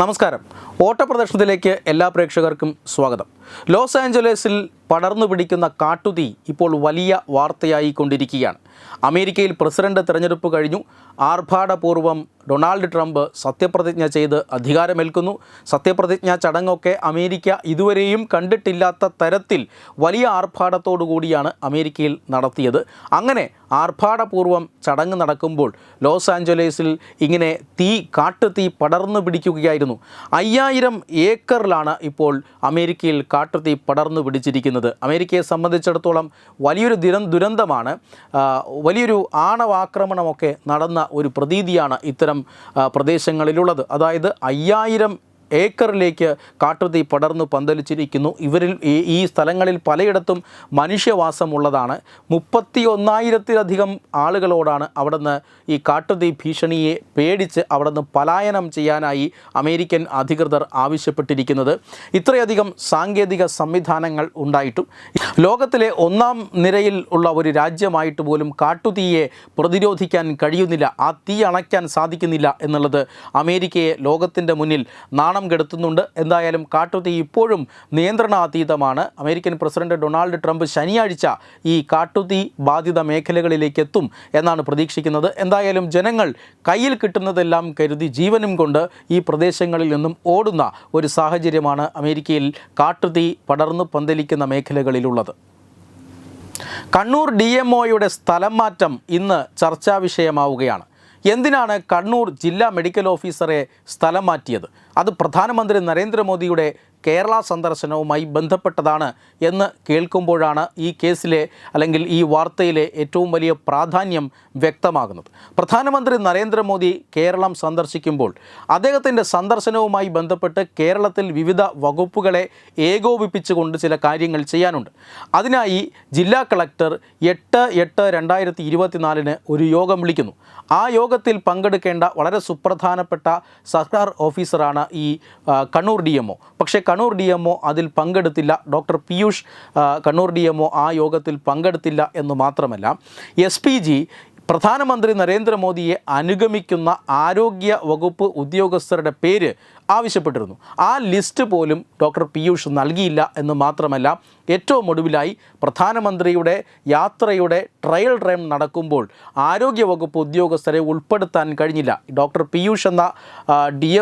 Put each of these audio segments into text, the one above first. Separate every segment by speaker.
Speaker 1: നമസ്കാരം. ഓട്ടപ്രദർശനത്തിലേക്ക് എല്ലാ പ്രേക്ഷകർക്കും സ്വാഗതം. ലോസ് ആഞ്ചലസിൽ പടർന്നു പിടിക്കുന്ന കാട്ടുതീ ഇപ്പോൾ വലിയ വാർത്തയായി കൊണ്ടിരിക്കുകയാണ് അമേരിക്കയിൽ പ്രസിഡന്റ് തെരഞ്ഞെടുപ്പ് കഴിഞ്ഞു. ആർഭാടപൂർവം ഡൊണാൾഡ് ട്രംപ് സത്യപ്രതിജ്ഞ ചെയ്ത് അധികാരമേൽക്കുന്നു. സത്യപ്രതിജ്ഞ ചടങ്ങൊക്കെ അമേരിക്ക ഇതുവരെയും കണ്ടിട്ടില്ലാത്ത തരത്തിൽ വലിയ ആർഭാടത്തോടു കൂടിയാണ് അമേരിക്കയിൽ നടത്തിയത്. അങ്ങനെ ആർഭാടപൂർവം ചടങ്ങ് നടക്കുമ്പോൾ ലോസ് ആഞ്ചലേസിൽ ഇങ്ങനെ തീ കാട്ടുതീ പടർന്നു പിടിക്കുകയായിരുന്നു. അയ്യായിരം ഏക്കറിലാണ് ഇപ്പോൾ അമേരിക്കയിൽ കാട്ടുതീ പടർന്നു പിടിച്ചിരിക്കുന്നത്. അമേരിക്കയെ സംബന്ധിച്ചിടത്തോളം വലിയൊരു ദുരൻ ദുരന്തമാണ്. വലിയൊരു ആണവാക്രമണമൊക്കെ നടന്ന ഒരു പ്രതീതിയാണ് ഇത്തരം പ്രദേശങ്ങളിലുള്ളത്. അതായത് അയ്യായിരം ഏക്കറിലേക്ക് കാട്ടുതീ പടർന്നു പന്തലിച്ചിരിക്കുന്നു. ഇവരിൽ ഈ സ്ഥലങ്ങളിൽ പലയിടത്തും മനുഷ്യവാസമുള്ളതാണ്. മുപ്പത്തി ഒന്നായിരത്തിലധികം ആളുകളോടാണ് അവിടുന്ന് ഈ കാട്ടുതീ ഭീഷണിയെ പേടിച്ച് അവിടുന്ന് പലായനം ചെയ്യാനായി അമേരിക്കൻ അധികൃതർ ആവശ്യപ്പെട്ടിരിക്കുന്നത്. ഇത്രയധികം സാങ്കേതിക സംവിധാനങ്ങൾ ഉണ്ടായിട്ടും ലോകത്തിലെ ഒന്നാം നിരയിൽ ഉള്ള ഒരു രാജ്യമായിട്ട് പോലും കാട്ടുതീയെ പ്രതിരോധിക്കാൻ കഴിയുന്നില്ല ആ തീ അണയ്ക്കാൻ സാധിക്കുന്നില്ല എന്നുള്ളത് അമേരിക്കയെ ലോകത്തിന്റെ മുന്നിൽ നാണം കെടുത്തുന്നുണ്ട്. എന്തായാലും കാട്ടുതീ ഇപ്പോഴും നിയന്ത്രണാതീതമാണ്. അമേരിക്കൻ പ്രസിഡന്റ് ഡൊണാൾഡ് ട്രംപ് ശനിയാഴ്ച ഈ കാട്ടുതീ ബാധിത മേഖലകളിലേക്ക് എത്തും എന്നാണ് പ്രതീക്ഷിക്കുന്നത്. എന്തായാലും ജനങ്ങൾ കയ്യിൽ കിട്ടുന്നതെല്ലാം കരുതി ജീവനും കൊണ്ട് ഈ പ്രദേശങ്ങളിൽ നിന്നും ഓടുന്ന ഒരു സാഹചര്യമാണ് അമേരിക്കയിൽ കാട്ടുതീ പടർന്നു പന്തലിക്കുന്ന മേഖലകളിലുള്ളത്. കണ്ണൂർ ഡി എം ഒയുടെ സ്ഥലം മാറ്റം ഇന്ന് ചർച്ചാ വിഷയമാവുകയാണ്. എന്തിനാണ് കണ്ണൂർ ജില്ലാ മെഡിക്കൽ ഓഫീസറെ സ്ഥലം മാറ്റിയത്? അത് പ്രധാനമന്ത്രി നരേന്ദ്രമോദിയുടെ കേരള സന്ദർശനവുമായി ബന്ധപ്പെട്ടതാണ് എന്ന് കേൾക്കുമ്പോഴാണ് ഈ കേസിലെ അല്ലെങ്കിൽ ഈ വാർത്തയിലെ ഏറ്റവും വലിയ പ്രാധാന്യം വ്യക്തമാകുന്നത്. പ്രധാനമന്ത്രി നരേന്ദ്രമോദി കേരളം സന്ദർശിക്കുമ്പോൾ അദ്ദേഹത്തിന്റെ സന്ദർശനവുമായി ബന്ധപ്പെട്ട് കേരളത്തിൽ വിവിധ വകുപ്പുകളെ ഏകോപിപ്പിച്ചുകൊണ്ട് ചില കാര്യങ്ങൾ ചെയ്യാനുണ്ട്. അതിനായി ജില്ലാ കളക്ടർ എട്ട് എട്ട് രണ്ടായിരത്തി ഇരുപത്തിനാലിന് ഒരു യോഗം വിളിക്കുന്നു. ആ യോഗത്തിൽ പങ്കെടുക്കേണ്ട വളരെ സുപ്രധാനപ്പെട്ട സർക്കാർ ഓഫീസറാണ് ഈ കണ്ണൂർ ഡി എം ഒ. പക്ഷേ കണ്ണൂർ ഡി എം അതിൽ പങ്കെടുത്തില്ല. Doctor Piyush Kannur D M ആ യോഗത്തിൽ പങ്കെടുത്തില്ല എന്ന് മാത്രമല്ല എസ് പി ജി പ്രധാനമന്ത്രി നരേന്ദ്രമോദിയെ അനുഗമിക്കുന്ന ആരോഗ്യ വകുപ്പ് ഉദ്യോഗസ്ഥരുടെ പേര് ആവശ്യപ്പെട്ടിരുന്നു. ആ ലിസ്റ്റ് പോലും ഡോക്ടർ പീയൂഷ് നൽകിയില്ല എന്ന് മാത്രമല്ല ഏറ്റവും ഒടുവിലായി പ്രധാനമന്ത്രിയുടെ യാത്രയുടെ ട്രയൽ റൺ നടക്കുമ്പോൾ ആരോഗ്യ വകുപ്പ് ഉദ്യോഗസ്ഥരെ ഉൾപ്പെടുത്താൻ കഴിഞ്ഞില്ല. ഡോക്ടർ പീയൂഷ് എന്ന ഡി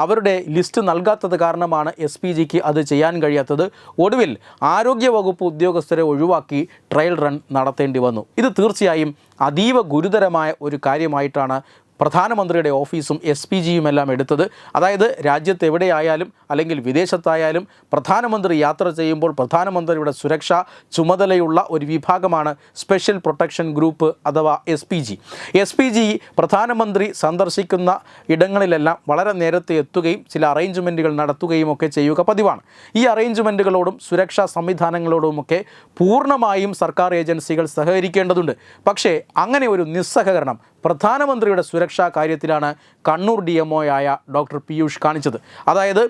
Speaker 1: അവരുടെ ലിസ്റ്റ് നൽകാത്തത് കാരണമാണ് എസ് പി ജിക്ക് അത് ചെയ്യാൻ കഴിയാത്തത്. ഒടുവിൽ ആരോഗ്യ വകുപ്പ് ഉദ്യോഗസ്ഥരെ ഒഴിവാക്കി ട്രയൽ റൺ നടത്തേണ്ടി വന്നു. ഇത് തീർച്ചയായും അതീവ ഗുരുതരമായ ഒരു കാര്യമായിട്ടാണ് പ്രധാനമന്ത്രിയുടെ ഓഫീസും എസ് പി ജിയും എല്ലാം എടുത്തത്. അതായത് രാജ്യത്ത് എവിടെയായാലും അല്ലെങ്കിൽ വിദേശത്തായാലും പ്രധാനമന്ത്രി യാത്ര ചെയ്യുമ്പോൾ പ്രധാനമന്ത്രിയുടെ സുരക്ഷ ചുമതലയുള്ള ഒരു വിഭാഗമാണ് സ്പെഷ്യൽ പ്രൊട്ടക്ഷൻ ഗ്രൂപ്പ് അഥവാ S P G. S P G പ്രധാനമന്ത്രി സന്ദർശിക്കുന്ന ഇടങ്ങളിലെല്ലാം വളരെ നേരത്തെ എത്തുകയും ചില അറേഞ്ച്മെന്റുകൾ നടത്തുകയും ഒക്കെ ചെയ്യുക പതിവാണ്. ഈ അറേഞ്ച്മെന്റുകളോടും സുരക്ഷാ സംവിധാനങ്ങളോടുമൊക്കെ പൂർണമായും സർക്കാർ ഏജൻസികൾ സഹകരിക്കേണ്ടതുണ്ട്. പക്ഷേ അങ്ങനെ ഒരു നിസ്സഹകരണം പ്രധാനമന്ത്രിയുടെ സുരക്ഷാ കാര്യത്തിലാണ് കണ്ണൂർ ഡി എം ആയ ഡോക്ടർ പീയൂഷ് കാണിച്ചത്. അതായത്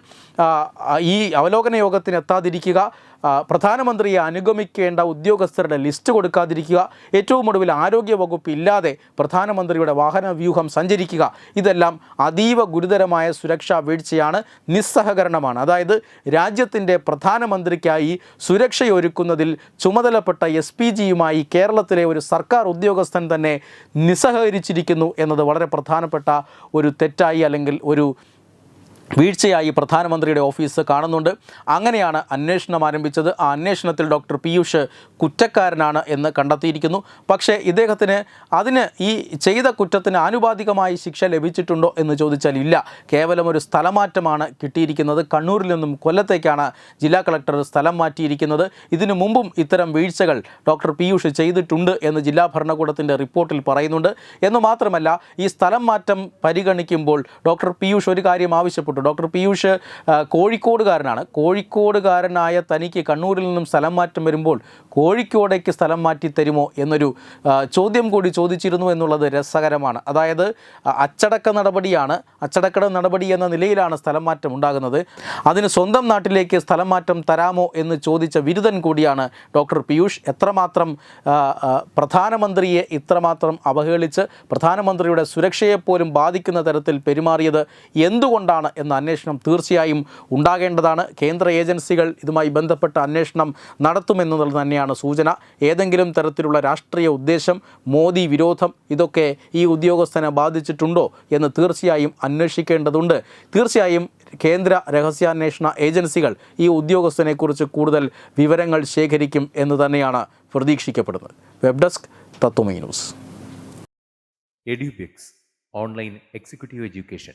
Speaker 1: ഈ അവലോകന യോഗത്തിന് എത്താതിരിക്കുക പ്രധാനമന്ത്രിയെ അനുഗമിക്കേണ്ട ഉദ്യോഗസ്ഥരുടെ ലിസ്റ്റ് കൊടുക്കാതിരിക്കുക ഏറ്റവും ഒടുവിൽ ആരോഗ്യ വകുപ്പ് ഇല്ലാതെ പ്രധാനമന്ത്രിയുടെ വാഹന വ്യൂഹം സഞ്ചരിക്കുക ഇതെല്ലാം അതീവ ഗുരുതരമായ സുരക്ഷാ വീഴ്ചയാണ് നിസ്സഹകരണമാണ്. അതായത് രാജ്യത്തിന്റെ പ്രധാനമന്ത്രിക്കായി സുരക്ഷയൊരുക്കുന്നതിൽ ചുമതലപ്പെട്ട എസ് പി ജിയുമായി കേരളത്തിലെ ഒരു സർക്കാർ ഉദ്യോഗസ്ഥൻ തന്നെ നിസ്സഹകരിച്ചിരിക്കുന്നു എന്നത് വളരെ പ്രധാനപ്പെട്ട ഒരു തെറ്റായി അല്ലെങ്കിൽ ഒരു വീഴ്ചയായി പ്രധാനമന്ത്രിയുടെ ഓഫീസ് കാണുന്നുണ്ട്. അങ്ങനെയാണ് അന്വേഷണം ആരംഭിച്ചത്. ആ അന്വേഷണത്തിൽ ഡോക്ടർ പീയൂഷ് കുറ്റക്കാരനാണ് എന്ന് കണ്ടെത്തിയിരിക്കുന്നു. പക്ഷേ ഇദ്ദേഹത്തിന് അതിന് ഈ ചെയ്ത കുറ്റത്തിന് ആനുപാതികമായി ശിക്ഷ ലഭിച്ചിട്ടുണ്ടോ എന്ന് ചോദിച്ചാൽ ഇല്ല. കേവലം ഒരു സ്ഥലമാറ്റമാണ് കിട്ടിയിരിക്കുന്നത്. കണ്ണൂരിൽ നിന്നും കൊല്ലത്തേക്കാണ് ജില്ലാ കളക്ടർ സ്ഥലം മാറ്റിയിരിക്കുന്നത്. ഇതിനു മുമ്പും ഇത്തരം വീഴ്ചകൾ ഡോക്ടർ പീയൂഷ് ചെയ്തിട്ടുണ്ട് എന്ന് ജില്ലാ ഭരണകൂടത്തിന്റെ റിപ്പോർട്ടിൽ പറയുന്നുണ്ട്. എന്ന് മാത്രമല്ല ഈ സ്ഥലം മാറ്റം പരിഗണിക്കുമ്പോൾ ഡോക്ടർ പീയൂഷ് ഒരു കാര്യം ആവശ്യപ്പെട്ടു. ഡോക്ടർ പീയൂഷ് കോഴിക്കോടുകാരനാണ്. കോഴിക്കോടുകാരനായ തനിക്ക് കണ്ണൂരിൽ നിന്നും സ്ഥലം മാറ്റം വരുമ്പോൾ കോഴിക്കോടേക്ക് സ്ഥലം മാറ്റി തരുമോ എന്നൊരു ചോദ്യം കൂടി ചോദിച്ചിരുന്നു എന്നുള്ളത് രസകരമാണ്. അതായത് അച്ചടക്ക നടപടിയാണ് അച്ചടക്ക നടപടി എന്ന നിലയിലാണ് സ്ഥലം മാറ്റം ഉണ്ടാകുന്നത്. അതിന് സ്വന്തം നാട്ടിലേക്ക് സ്ഥലം മാറ്റം തരാമോ എന്ന് ചോദിച്ച ബിരുദൻ കൂടിയാണ് ഡോക്ടർ പീയൂഷ്. എത്രമാത്രം പ്രധാനമന്ത്രിയെ ഇത്രമാത്രം അവഹേളിച്ച് പ്രധാനമന്ത്രിയുടെ സുരക്ഷയെപ്പോലും ബാധിക്കുന്ന തരത്തിൽ പെരുമാറിയത് എന്തുകൊണ്ടാണ് എന്ന അന്വേഷണം തീർച്ചയായും ഉണ്ടാകേണ്ടതാണ്. കേന്ദ്ര ഏജൻസികൾ ഇതുമായി ബന്ധപ്പെട്ട അന്വേഷണം നടത്തുമെന്നുള്ളത് തന്നെയാണ് സൂചന. ഏതെങ്കിലും തരത്തിലുള്ള രാഷ്ട്രീയ ഉദ്ദേശം മോദി വിരോധം ഇതൊക്കെ ഈ ഉദ്യോഗസ്ഥനെ ബാധിച്ചിട്ടുണ്ടോ എന്ന് തീർച്ചയായും അന്വേഷിക്കേണ്ടതുണ്ട്. തീർച്ചയായും കേന്ദ്ര രഹസ്യാന്വേഷണ ഏജൻസികൾ ഈ ഉദ്യോഗസ്ഥനെക്കുറിച്ച് കൂടുതൽ വിവരങ്ങൾ ശേഖരിക്കും എന്ന് തന്നെയാണ് പ്രതീക്ഷിക്കപ്പെടുന്നത്. Web desk Tatwamayi news.
Speaker 2: Edubix online executive education.